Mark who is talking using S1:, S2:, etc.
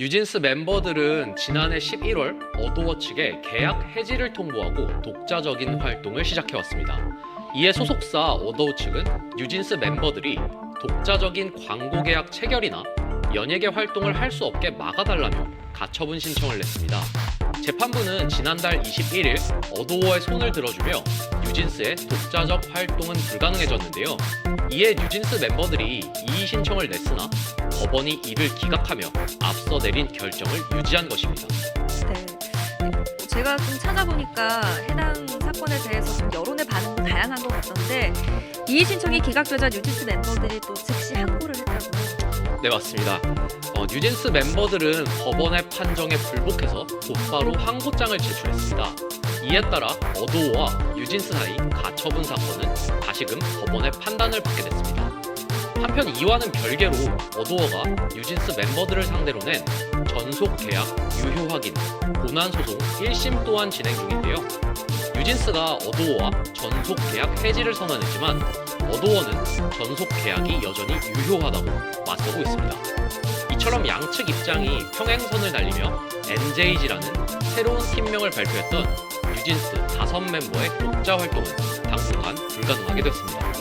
S1: 뉴진스 멤버들은 지난해 11월 어도워 측에 계약 해지를 통보하고 독자적인 활동을 시작해왔습니다. 이에 소속사 어도워 측은 뉴진스 멤버들이 독자적인 광고 계약 체결이나 연예계 활동을 할 수 없게 막아달라며 가처분 신청을 냈습니다. 재판부는 지난달 21일 어도워의 손을 들어주며 뉴진스의 독자적 활동은 불가능해졌는데요. 이에 뉴진스 멤버들이 이의 신청을 냈으나 법원이 이를 기각하며 앞서 내린 결정을 유지한 것입니다.
S2: 네. 제가 좀 찾아보니까 해당 사건에 대해서 좀 여론의 반응 다양한 것 같던데 이의 신청이 기각되자 뉴진스 멤버들이 또 즉시 항고를 했다고.
S1: 네 맞습니다. 어, 뉴진스 멤버들은 법원의 판정에 불복해서 곧바로 항고장을 제출했습니다. 이에 따라 어도어와 뉴진스 사이 가처분 사건은 다시금 법원의 판단을 받게 됐습니다. 한편 이와는 별개로 어도어가 뉴진스 멤버들을 상대로 낸 전속 계약 유효 확인 고난 소송 1심 또한 진행 중인데요. 뉴진스가 어도어와 전속 계약 해지를 선언했지만 어도어는 전속 계약이 여전히 유효하다고 맞서고 있습니다. 이처럼 양측 입장이 평행선을 달리며 NJG라는 새로운 팀명을 발표했던 뉴진스 다섯 멤버의 독자 활동은 당분간 불가능하게 됐습니다.